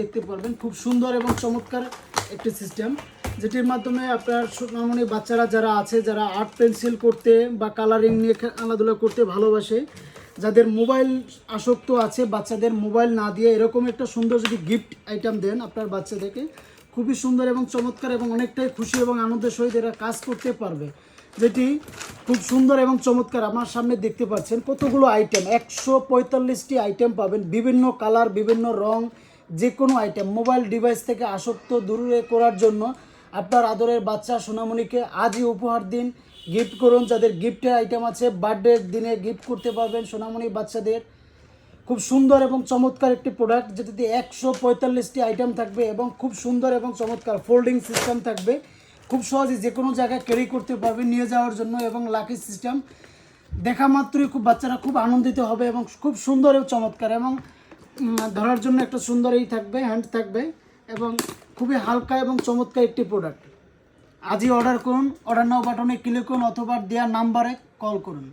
দেখতে পারবেন। খুব সুন্দর এবং চমৎকার একটি সিস্টেম যেটির মাধ্যমে আপনার সোনামণি বাচ্চারা যারা আছে, যারা আর্ট পেন্সিল করতে বা কালারিং নিয়ে খেলাধুলা করতে ভালোবাসে, যাদের মোবাইল আসক্ত আছে, বাচ্চাদের মোবাইল না দিয়ে এরকম একটা সুন্দর যদি গিফট আইটেম দেন আপনার বাচ্চাদেরকে, খুবই সুন্দর এবং চমৎকার এবং অনেকটাই খুশি এবং আনন্দের সহিত এরা কাজ করতে পারবে। যেটি খুব সুন্দর এবং চমৎকার আমার সামনে দেখতে পাচ্ছেন। কতগুলো আইটেম একশো পঁয়তাল্লিশটি আইটেম পাবেন। বিভিন্ন কালার বিভিন্ন রং যে কোনো আইটেম মোবাইল ডিভাইস থেকে আসক্ত, দূরে করার জন্য আপনার আদরের বাচ্চা সোনামণিকে আজই উপহার দিন। গিফট করুন, যাদের গিফটের আইটেম আছে বার্থডের দিনে গিফট করতে পারবেন সোনামণি বাচ্চাদের। খুব সুন্দর এবং চমৎকার একটি প্রোডাক্ট যেটাতে একশো পঁয়তাল্লিশটি আইটেম থাকবে এবং খুব সুন্দর এবং চমৎকার ফোল্ডিং সিস্টেম থাকবে। খুব সহজে যে কোনো জায়গায় ক্যারি করতে পারবে, নিয়ে যাওয়ার জন্য এবং লাকি সিস্টেম দেখা মাত্রই খুব বাচ্চারা খুব আনন্দিত হবে এবং খুব সুন্দর এবং চমৎকার এবং ধরার জন্য একটা সুন্দর এই থাকবে হ্যান্ড থাকবে এবং খুবই হালকা এবং চমৎকার একটি প্রোডাক্ট আজই অর্ডার করুন অর্ডার নাও বাটনে ক্লিক করুন অথবা দেওয়া নাম্বারে কল করুন।